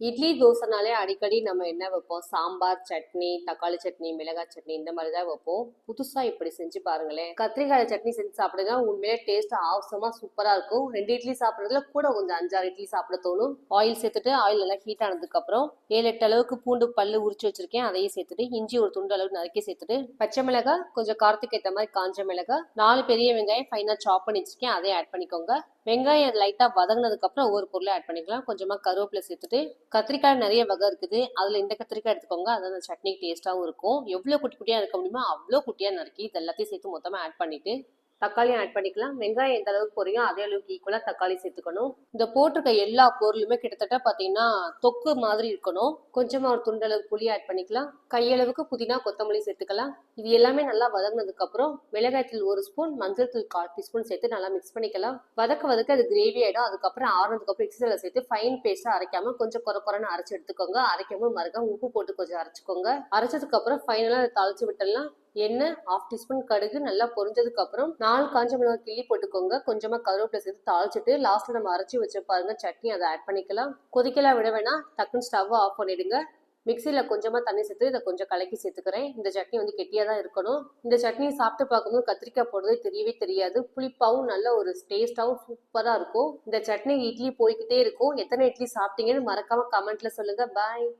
இட்லி தோசைனாலே அடிக்கடி நம்ம என்ன வைப்போம்? சாம்பார் சட்னி தக்காளி சட்னி மிளகாய் சட்னி இந்த மாதிரி தான் வைப்போம். புதுசாக இப்படி செஞ்சு பாருங்களேன். கத்திரிக்காய் சட்னி செஞ்சு சாப்பிடுங்க உண்மையிலே டேஸ்ட் அவசரமா சூப்பராக இருக்கும். ரெண்டு இட்லி சாப்பிட்றதுல கூட கொஞ்சம் அஞ்சாறு இட்லி சாப்பிட தோணும். ஆயில் சேர்த்துட்டு ஆயில் நல்லா ஹீட் ஆனதுக்கப்புறம் ஏழு எட்டு அளவுக்கு பூண்டு பல்லு உரிச்சு வச்சிருக்கேன். அதையும் சேர்த்துட்டு இஞ்சி ஒரு துண்டு அளவு நறுக்கி சேர்த்துட்டு பச்சை மிளகாய் கொஞ்சம் காரத்துக்கு ஏற்ற மாதிரி காஞ்ச மிளகாய் நாலு பெரிய வெங்காயம் ஃபைனாக சாப் பண்ணி வச்சிருக்கேன். அதையும் ஆட் பண்ணிக்கோங்க. வெங்காயம் லைட்டாக வதங்கினதுக்கு அப்புறம் ஒவ்வொரு பொருளை ஆட் பண்ணிக்கலாம். கொஞ்சமாக கருவேப்பிலை சேர்த்துட்டு கத்திரிக்காய் நிறைய வகை இருக்குது. அதில் இந்த கத்திரிக்காய் எடுத்துக்கோங்க. அது அந்த சட்னி டேஸ்ட்டாகவும் இருக்கும். எவ்வளோ குட்டி குட்டியாக இருக்க முடியுமோ அவ்வளோ குட்டியாக நறுக்கி இது எல்லாத்தையும் சேர்த்து மொத்தமாக ஆட் பண்ணிவிட்டு தக்காளியும் ஆட் பண்ணிக்கலாம். வெங்காயம் எந்த அளவுக்கு பொரியும் அதே அளவுக்கு ஈக்குவலாக தக்காளி சேர்த்துக்கணும். இந்த போட்டிருக்க எல்லா பொருளுமே கிட்டத்தட்ட பார்த்தீங்கன்னா தொக்கு மாதிரி இருக்கணும். கொஞ்சமாக ஒரு துண்டளவு புளி ஆட் பண்ணிக்கலாம். கையளவுக்கு புதினா கொத்தமல்லி சேர்த்துக்கலாம். இது எல்லாமே நல்லா வதங்கினதுக்கு அப்புறம் மிளகாய்த்தூள் ஒரு ஸ்பூன் மஞ்சள் தூள் கால் டீஸ்பூன் சேர்த்து நல்லா மிக்ஸ் பண்ணிக்கலாம். வதக்க வதக்க அது கிரேவி ஆகிடும் அதுக்கப்புறம் ஆறுனதுக்கு அப்புறம் சேர்த்து ஃபைன் பேஸ்ட்டாக அரைக்காம கொஞ்சம் குறை குறைன்னு அரைச்சி எடுத்துக்கோங்க. அரைக்காமல் மறுக்க உப்பு போட்டு கொஞ்சம் அரைச்சிக்கோங்க. அரைச்சதுக்கு அப்புறம் ஃபைனலாக அதை தாளிச்சு விட்டுடலாம். எண்ணெய் ஆஃப் டீஸ்பூன் கடுகு நல்லா பொரிஞ்சதுக்கு அப்புறம் நாலு காஞ்ச மிளகாய் கிள்ளி போட்டுக்கோங்க. கொஞ்சமா கருவேப்பிலை சேர்த்து தாளிச்சிட்டு லாஸ்ட்ல நம்ம அரைச்சி வச்சு பாருங்க சட்னி அதை ஆட் பண்ணிக்கலாம். கொதிக்கலாம் விட வேணா டக்குன்னு ஸ்டவ் ஆஃப் பண்ணிடுங்க. மிக்சியில் கொஞ்சமாக தண்ணி சேர்த்து இதை கொஞ்சம் கலக்கி சேர்த்துக்கிறேன். இந்த சட்னி வந்து கெட்டியாக தான் இருக்கணும். இந்த சட்னி சாப்பிட்டு பார்க்கும்போது கத்திரிக்காய் போடுறதே தெரியவே தெரியாது. புளிப்பாகவும் நல்ல ஒரு டேஸ்ட்டாகவும் சூப்பராக இருக்கும். இந்த சட்னி இட்லி போய்கிட்டே இருக்கும். எத்தனை இட்லி சாப்பிட்டீங்கன்னு மறக்காமல் கமெண்ட்டில் சொல்லுங்கள் பாய்